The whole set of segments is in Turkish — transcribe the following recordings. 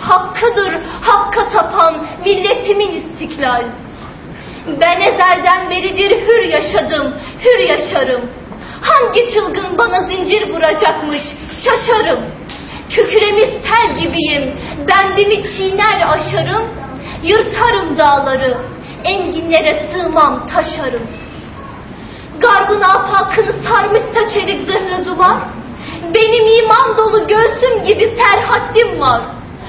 Hakkıdır hakka tapan milletimin istiklal. Ben ezelden beridir hür yaşadım, hür yaşarım. Hangi çılgın bana zincir vuracakmış, şaşarım. Kükremiz tel gibiyim, bendimi çiğner aşarım. Yırtarım dağları, enginlere sığmam taşarım. Garbın afakını sarmışsa çelik zırhlı duvar. Benim iman dolu göğsüm gibi serhaddim var.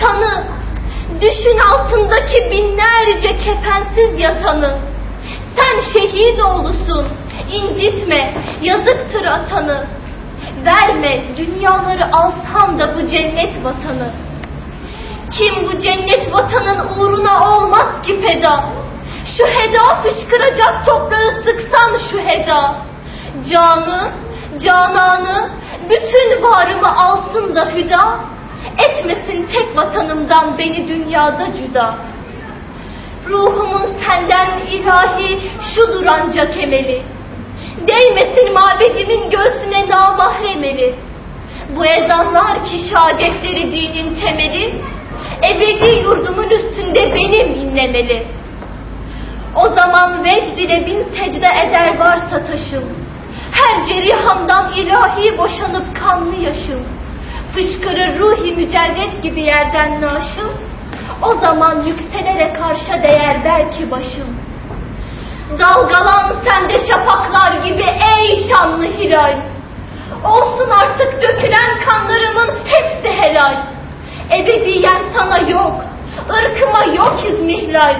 tanı. Düşün altındaki binlerce kefensiz yatanı. Sen şehit oğlusun, incitme, yazıktır atanı. Verme dünyaları alsan da bu cennet vatanı. Kim bu cennet vatanın uğruna olmaz ki feda. Şu heda fışkıracak toprağı sıksan şu heda. Canı, cananı, bütün varımı alsın da hüda. Etmesin tek vatanımdan beni dünyada cüda. Ruhumun senden ilahi şudur ancak emeli. Değmesin mabedimin göğsüne namahremeli. Bu ezanlar ki şehadetleri dinin temeli, ebedi yurdumun üstünde benim inlemeli. O zaman vecd ile bin secde eder varsa taşım, her cerihamdan ilahi boşanıp kanlı yaşım, fışkırır ruhi mücerret gibi yerden naşım, o zaman yükselerek arşa değer belki başım. Dalgalan sende şafaklar gibi ey şanlı hilal. Olsun artık dökülen kanlarımın hepsi helal. Ebediyen sana yok, ırkıma yok izmihlal.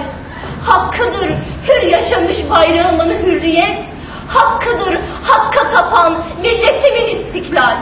Hakkıdır hür yaşamış bayrağımın hürriyet. Hakkıdır hakka tapan milletimin istiklal.